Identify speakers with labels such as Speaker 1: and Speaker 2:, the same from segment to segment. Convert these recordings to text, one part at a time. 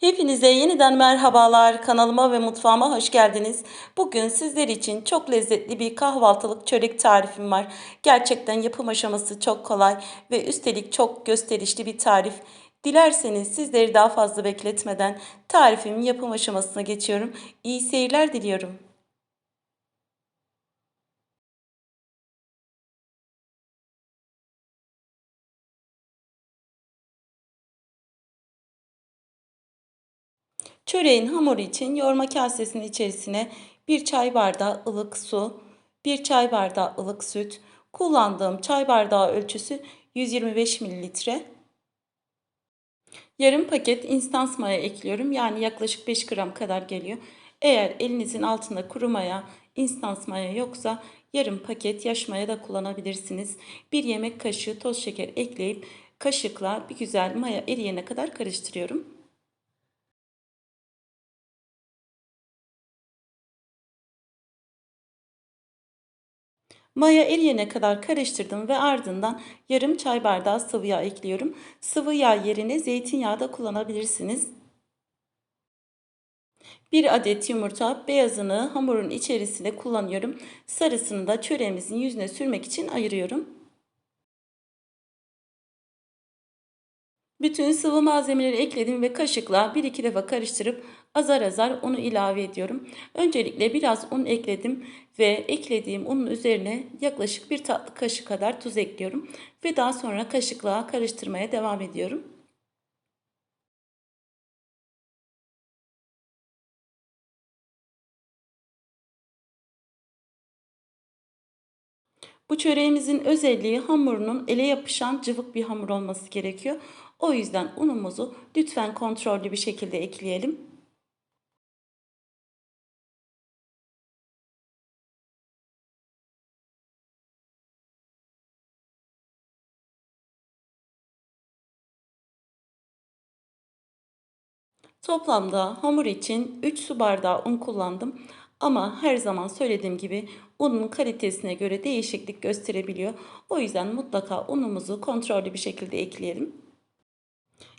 Speaker 1: Hepinize yeniden merhabalar. Kanalıma ve mutfağıma hoş geldiniz. Bugün sizler için çok lezzetli bir kahvaltılık çörek tarifim var. Gerçekten yapım aşaması çok kolay ve üstelik çok gösterişli bir tarif. Dilerseniz sizleri daha fazla bekletmeden tarifimin yapım aşamasına geçiyorum. İyi seyirler diliyorum. Çöreğin hamuru için yoğurma kasesinin içerisine 1 çay bardağı ılık su, 1 çay bardağı ılık süt, kullandığım çay bardağı ölçüsü 125 mililitre. Yarım paket instans maya ekliyorum. Yani yaklaşık 5 gram kadar geliyor. Eğer elinizin altında kuru maya, instans maya yoksa yarım paket yaş maya da kullanabilirsiniz. Bir yemek kaşığı toz şeker ekleyip kaşıkla bir güzel maya eriyene kadar karıştırıyorum. Maya eriyene kadar karıştırdım ve ardından yarım çay bardağı sıvı yağ ekliyorum. Sıvı yağ yerine zeytinyağı da kullanabilirsiniz. Bir adet yumurta beyazını hamurun içerisine kullanıyorum. Sarısını da çöreğimizin yüzüne sürmek için ayırıyorum. Bütün sıvı malzemeleri ekledim ve kaşıkla 1-2 defa karıştırıp azar azar unu ilave ediyorum. Öncelikle biraz un ekledim ve eklediğim unun üzerine yaklaşık bir tatlı kaşık kadar tuz ekliyorum. Ve daha sonra kaşıkla karıştırmaya devam ediyorum. Bu çöreğimizin özelliği hamurunun ele yapışan cıvık bir hamur olması gerekiyor. O yüzden unumuzu lütfen kontrollü bir şekilde ekleyelim. Toplamda hamur için 3 su bardağı un kullandım. Ama her zaman söylediğim gibi unun kalitesine göre değişiklik gösterebiliyor. O yüzden mutlaka unumuzu kontrollü bir şekilde ekleyelim.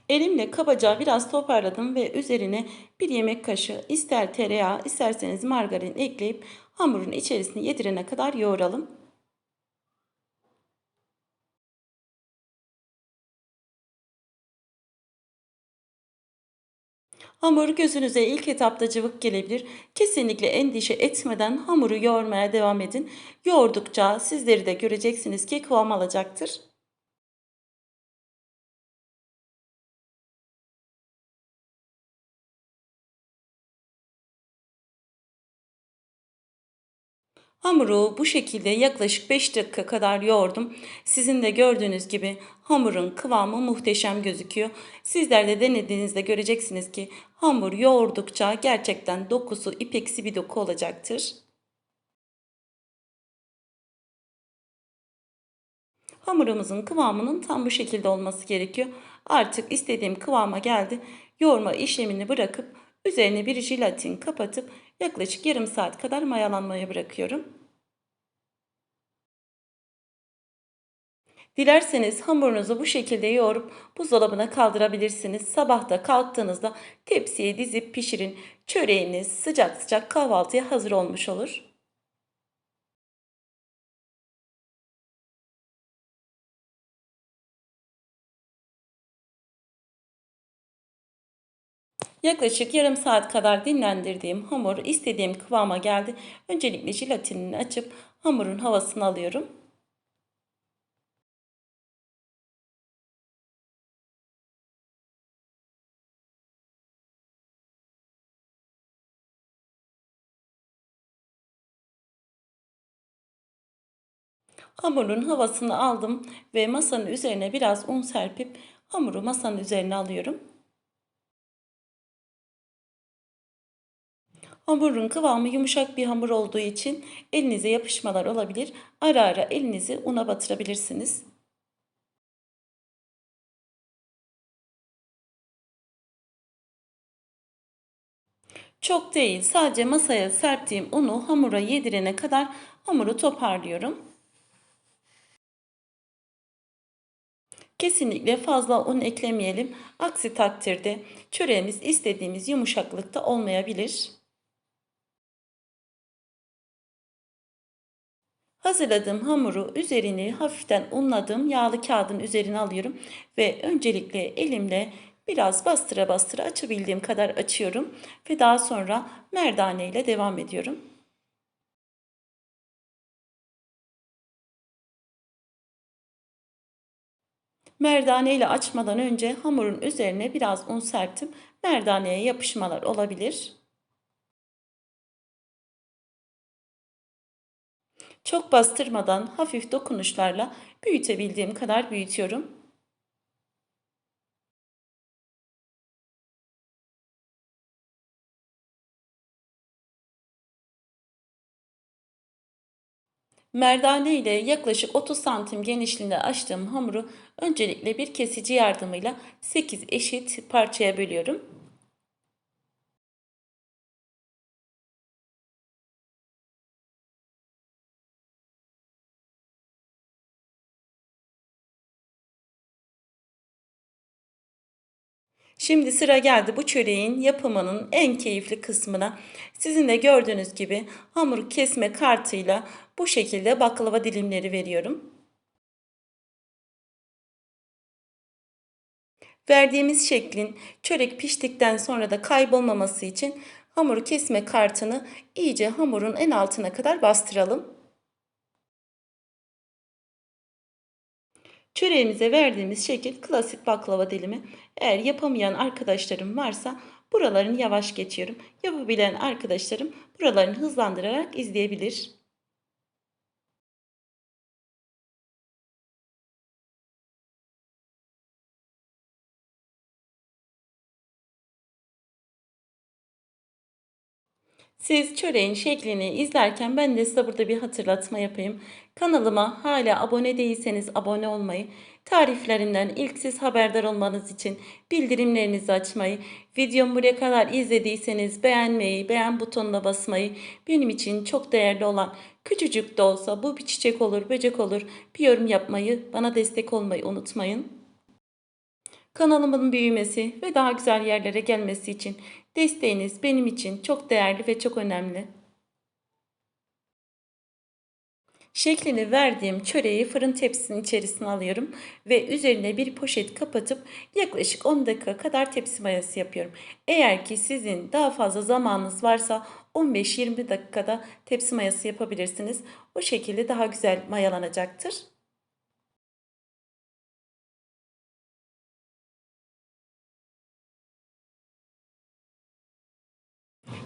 Speaker 1: Elimle kabaca biraz toparladım ve üzerine bir yemek kaşığı ister tereyağı isterseniz margarin ekleyip hamurun içerisine yedirene kadar yoğuralım. Hamur gözünüze ilk etapta cıvık gelebilir. Kesinlikle endişe etmeden hamuru yoğurmaya devam edin. Yoğurdukça sizleri de göreceksiniz ki kıvam alacaktır. Hamuru bu şekilde yaklaşık 5 dakika kadar yoğurdum. Sizin de gördüğünüz gibi hamurun kıvamı muhteşem gözüküyor. Sizler de denediğinizde göreceksiniz ki hamur yoğurdukça gerçekten dokusu ipeksi bir doku olacaktır. Hamurumuzun kıvamının tam bu şekilde olması gerekiyor. Artık istediğim kıvama geldi. Yoğurma işlemini bırakıp üzerine bir jelatin kapatıp yaklaşık yarım saat kadar mayalanmaya bırakıyorum. Dilerseniz hamurunuzu bu şekilde yoğurup buzdolabına kaldırabilirsiniz. Sabahta kalktığınızda tepsiye dizip pişirin. Çöreğiniz sıcak sıcak kahvaltıya hazır olmuş olur. Yaklaşık yarım saat kadar dinlendirdiğim hamur istediğim kıvama geldi. Öncelikle jelatinini açıp hamurun havasını alıyorum. Hamurun havasını aldım ve masanın üzerine biraz un serpip hamuru masanın üzerine alıyorum. Hamurun kıvamı yumuşak bir hamur olduğu için elinize yapışmalar olabilir. Ara ara elinizi una batırabilirsiniz. Çok değil sadece masaya serptiğim unu hamura yedirene kadar hamuru toparlıyorum. Kesinlikle fazla un eklemeyelim. Aksi takdirde çöreğimiz istediğimiz yumuşaklıkta olmayabilir. Hazırladığım hamuru üzerini hafiften unladığım yağlı kağıdın üzerine alıyorum ve öncelikle elimle biraz bastıra bastıra açabildiğim kadar açıyorum ve daha sonra merdane ile devam ediyorum. Merdane ile açmadan önce hamurun üzerine biraz un serptim. Merdaneye yapışmalar olabilir. Çok bastırmadan hafif dokunuşlarla büyütebildiğim kadar büyütüyorum. Merdane ile yaklaşık 30 santim genişliğinde açtığım hamuru öncelikle bir kesici yardımıyla 8 eşit parçaya bölüyorum. Şimdi sıra geldi bu çöreğin yapımının en keyifli kısmına. Sizin de gördüğünüz gibi hamur kesme kartıyla bu şekilde baklava dilimleri veriyorum. Verdiğimiz şeklin çörek piştikten sonra da kaybolmaması için hamuru kesme kartını iyice hamurun en altına kadar bastıralım. Çöreğimize verdiğimiz şekil klasik baklava dilimi. Eğer yapamayan arkadaşlarım varsa buralarını yavaş geçiyorum. Yapabilen arkadaşlarım buralarını hızlandırarak izleyebilir. Siz çöreğin şeklini izlerken ben de size burada bir hatırlatma yapayım. Kanalıma hala abone değilseniz abone olmayı, tariflerinden ilk siz haberdar olmanız için bildirimlerinizi açmayı, videomu buraya kadar izlediyseniz beğenmeyi, beğen butonuna basmayı, benim için çok değerli olan küçücük de olsa bu bir çiçek olur, böcek olur bir yorum yapmayı, bana destek olmayı unutmayın. Kanalımın büyümesi ve daha güzel yerlere gelmesi için desteğiniz benim için çok değerli ve çok önemli. Şeklini verdiğim çöreği fırın tepsisinin içerisine alıyorum ve üzerine bir poşet kapatıp yaklaşık 10 dakika kadar tepsi mayası yapıyorum. Eğer ki sizin daha fazla zamanınız varsa 15-20 dakikada tepsi mayası yapabilirsiniz. O şekilde daha güzel mayalanacaktır.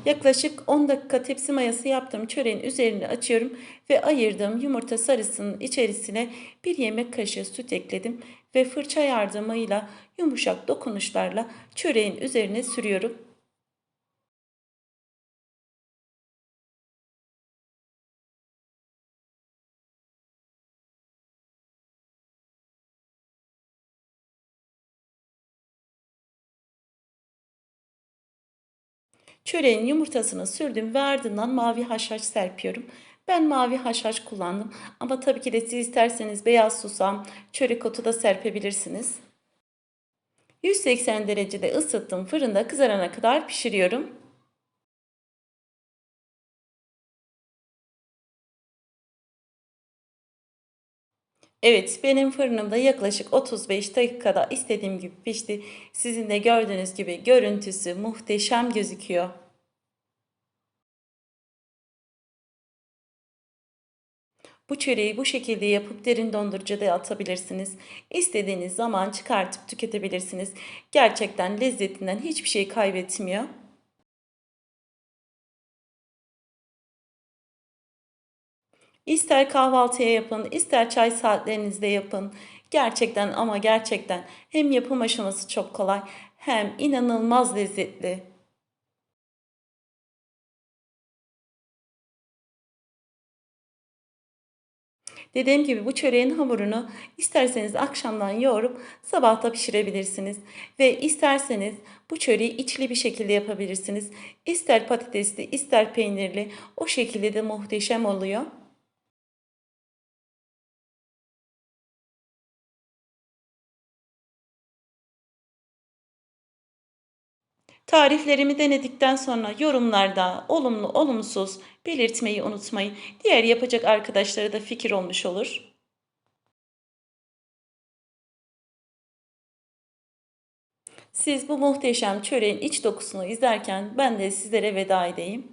Speaker 1: Yaklaşık 10 dakika tepsi mayası yaptığım çöreğin üzerine açıyorum ve ayırdığım yumurta sarısının içerisine bir yemek kaşığı süt ekledim ve fırça yardımıyla yumuşak dokunuşlarla çöreğin üzerine sürüyorum. Çöreğin yumurtasını sürdüm ve ardından mavi haşhaş serpiyorum. Ben mavi haşhaş kullandım ama tabii ki de siz isterseniz beyaz susam, çörek otu da serpebilirsiniz. 180 derecede ısıttım fırında kızarana kadar pişiriyorum. Evet, benim fırınımda yaklaşık 35 dakikada istediğim gibi pişti. Sizin de gördüğünüz gibi görüntüsü muhteşem gözüküyor. Bu çöreği bu şekilde yapıp derin dondurucuda atabilirsiniz. İstediğiniz zaman çıkartıp tüketebilirsiniz. Gerçekten lezzetinden hiçbir şey kaybetmiyor. İster kahvaltıya yapın, ister çay saatlerinizde yapın. Gerçekten ama gerçekten hem yapım aşaması çok kolay hem inanılmaz lezzetli. Dediğim gibi bu çöreğin hamurunu isterseniz akşamdan yoğurup sabahta pişirebilirsiniz. Ve isterseniz bu çöreği içli bir şekilde yapabilirsiniz. İster patatesli ister peynirli o şekilde de muhteşem oluyor. Tariflerimi denedikten sonra yorumlarda olumlu olumsuz belirtmeyi unutmayın. Diğer yapacak arkadaşlara da fikir olmuş olur. Siz bu muhteşem çöreğin iç dokusunu izlerken ben de sizlere veda edeyim.